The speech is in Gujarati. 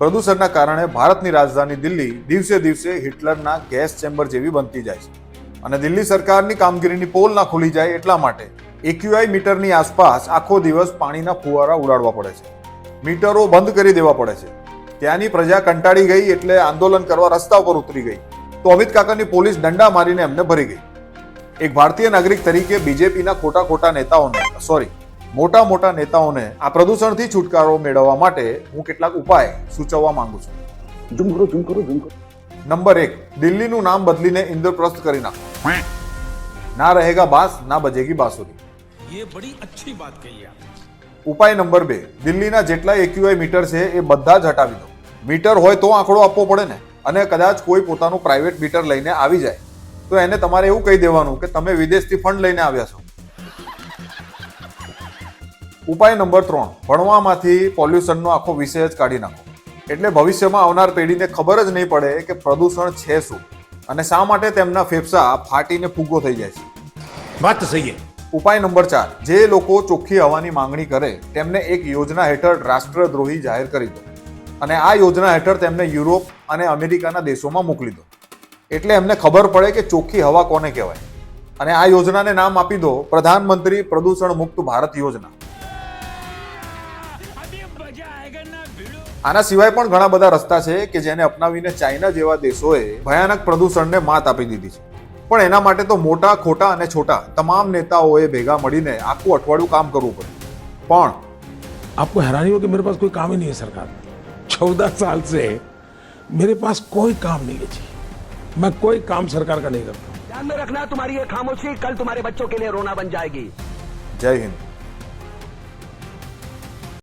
પ્રદૂષણના કારણે ભારતની રાજધાની દિલ્હી દિવસે દિવસે હિટલરના ગેસ ચેમ્બર જેવી બનતી જાય છે. અને દિલ્હી સરકારની કામગીરીની પોલ ના ખુલી જાય એટલા માટે એક્યુઆઈ મીટરની આસપાસ આખો દિવસ પાણીના ફુવારા ઉડાડવા પડે છે. મીટરો બંધ કરી દેવા પડે છે. ત્યાંની પ્રજા કંટાળી ગઈ એટલે આંદોલન કરવા રસ્તા ઉપર ઉતરી ગઈ. તો અમિત કાકાની પોલીસ દંડા મારીને એમને ભરી ગઈ. એક ભારતીય નાગરિક તરીકે બીજેપીના ખોટા ખોટા નેતાઓને સોરી મોટા મોટા નેતાઓને આ પ્રદૂષણથી છુટકારો મેળવવા માટે હું કેટલાક ઉપાય સૂચવવા માંગુ છું ઝૂમ કરો ઝૂમ કરો ઝૂમ કરો નંબર એક દિલ્હીનું નામ બદલીને ઇન્દ્રપ્રસ્થ કરી નાખો ના રહેગા બાસ ના બજેગી બાંસુરી ये बड़ी अच्छी बात कही आप ઉપાય નંબર બે દિલ્હીના જેટલા એક્યુઆઈ મીટર છે એ બધા જ હટાવી દો મીટર હોય તો આંકડો આપવો પડે ને અને કદાચ કોઈ પોતાનું પ્રાઇવેટ મીટર લઈને આવી જાય તો એને તમારે એવું કહી દેવાનું કે તમે વિદેશથી ફંડ લઈને આવ્યા છો ઉપાય નંબર ત્રણ ભણવામાંથી પોલ્યુશનનો આખો વિષય જ કાઢી નાખો. એટલે ભવિષ્યમાં આવનાર પેઢીને ખબર જ નહીં પડે કે પ્રદૂષણ છે શું અને શા માટે તેમના ફેફસા ફાટીને ફૂગો થઈ જાય છે. વાત સહી ઉપાય નંબર ચાર જે લોકો ચોખ્ખી હવાની માંગણી કરે તેમને એક યોજના હેઠળ રાષ્ટ્રદ્રોહી જાહેર કરી દો અને આ યોજના હેઠળ તેમને યુરોપ અને અમેરિકાના દેશોમાં મોકલી દો. એટલે એમને ખબર પડે કે ચોખ્ખી હવા કોને કહેવાય. અને આ યોજનાને નામ આપી દો પ્રધાનમંત્રી પ્રદૂષણ મુક્ત ભારત યોજના. આના સિવાય પણ ઘણા બધા રસ્તા છે કે જેને અપનાવીને ચાઇના જેવા દેશોએ ભયાનક પ્રદૂષણને માત આપી દીધી છે પણ એના માટે તો મોટા ખોટા અને છોટા તમામ નેતાઓએ ભેગા મળીને આખું અઠવાડિયું કામ કરવું પડે પણ आपको हैरानी हो कि मेरे पास कोई काम ही नहीं है सरकार चौदह साल से मेरे पास कोई काम नहीं है जी मैं कोई काम सरकार का नहीं करता ध्यान में रखना तुम्हारी ये खामोशी कल तुम्हारे बच्चों के लिए रोना बन जाएगी જય હિન્દ